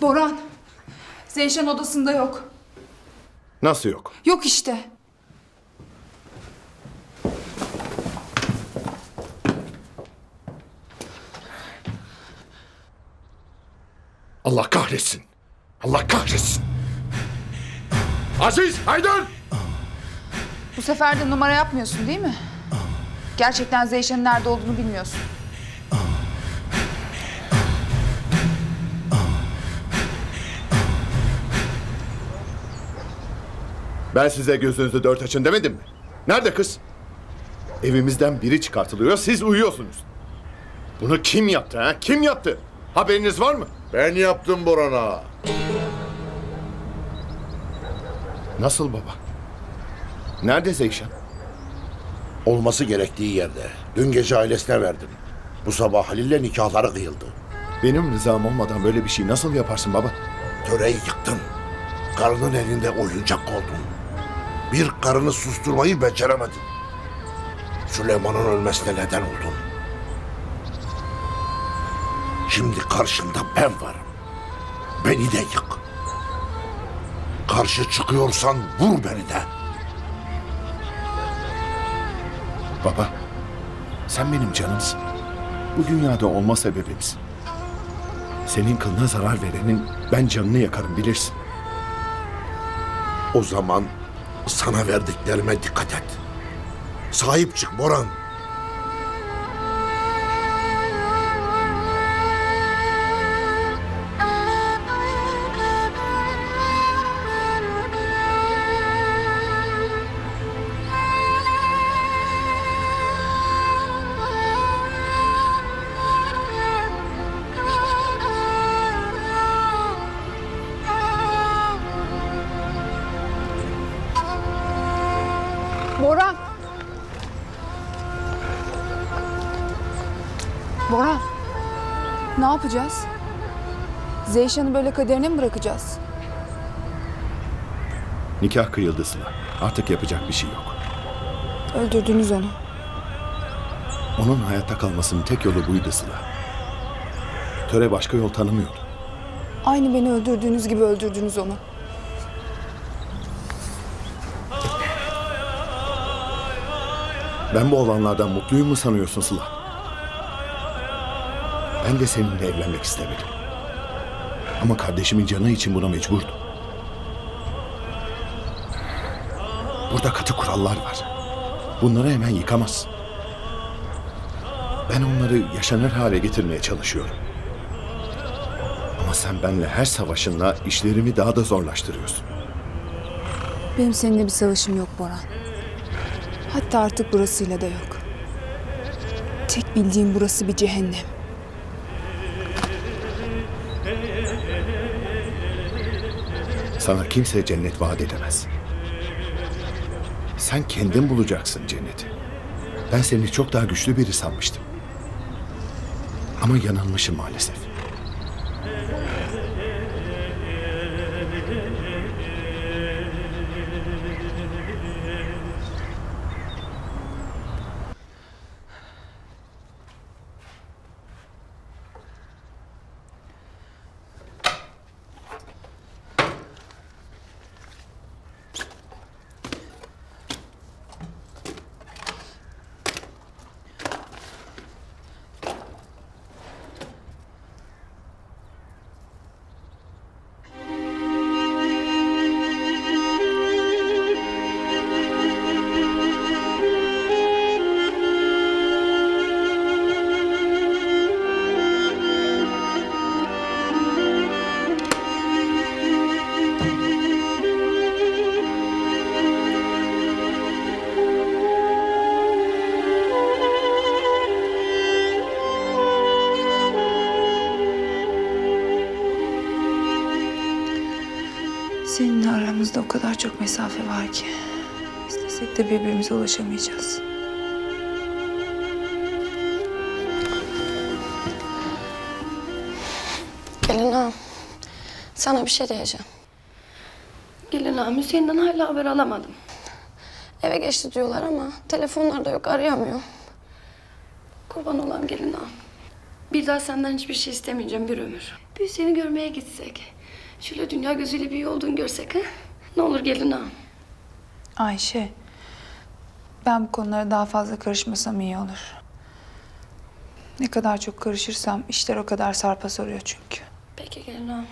Boran. Zeyşan odasında yok. Nasıl yok? Yok işte. Allah kahretsin. Allah kahretsin. Aziz, Haydar! Bu sefer de numara yapmıyorsun değil mi? Gerçekten Zeyşan'ın nerede olduğunu bilmiyorsun. Ben size gözünüzü dört açın demedim mi? Nerede kız? Evimizden biri çıkartılıyor, siz uyuyorsunuz. Bunu kim yaptı ha? Kim yaptı? Haberiniz var mı? Ben yaptım Boran'a. Nasıl baba? Nerede Zeyşan? Olması gerektiği yerde. Dün gece ailesine verdim. Bu sabah Halil'le nikahları kıyıldı. Benim rızam olmadan böyle bir şey nasıl yaparsın baba? Töreyi yıktın. Karının elinde oyuncak oldun. Bir karını susturmayı beceremedin. Süleyman'ın ölmesine neden oldun. Şimdi karşında ben varım. Beni de yık. Karşı çıkıyorsan vur beni de. Baba, sen benim canımsın. Bu dünyada olma sebebimsin. Senin kılına zarar verenin ben canını yakarım bilirsin. O zaman sana verdiklerime dikkat et. Sahip çık Boran. Boran. Ne yapacağız? Zeyşan'ı böyle kaderine mi bırakacağız? Nikah kıyıldı Sıla. Artık yapacak bir şey yok. Öldürdünüz onu. Onun hayatta kalmasının tek yolu buydu Sıla. Töre başka yol tanımıyordu. Aynı beni öldürdüğünüz gibi öldürdünüz onu. Ben bu olanlardan mutluyum mu sanıyorsun Sıla? Ben de seninle evlenmek istemedim. Ama kardeşimin canı için buna mecburdum. Burada katı kurallar var. Bunları hemen yıkamazsın. Ben onları yaşanır hale getirmeye çalışıyorum. Ama sen benle her savaşınla işlerimi daha da zorlaştırıyorsun. Benim seninle bir savaşım yok Boran. Hatta artık burasıyla da yok. Tek bildiğim burası bir cehennem. Sana kimse cennet vaat edemez. Sen kendin bulacaksın cenneti. Ben seni çok daha güçlü biri sanmıştım. Ama yanılmışım maalesef. Seninle aramızda o kadar çok mesafe var ki. İstesek de birbirimize ulaşamayacağız. Gelin ağam. Sana bir şey diyeceğim. Gelin ağam Hüseyin'den hala haber alamadım. Eve geçti diyorlar ama telefonlarda yok arayamıyor. Kurban olam gelin ağam. Bir daha senden hiçbir şey istemeyeceğim bir ömür. Bir seni görmeye gitsek. Şöyle dünya gözüyle bir olduğunu görsek ha? Ne olur gelin ağam. Ayşe, ben bu konulara daha fazla karışmasam iyi olur. Ne kadar çok karışırsam işler o kadar sarpa soruyor çünkü. Peki gelin ağam.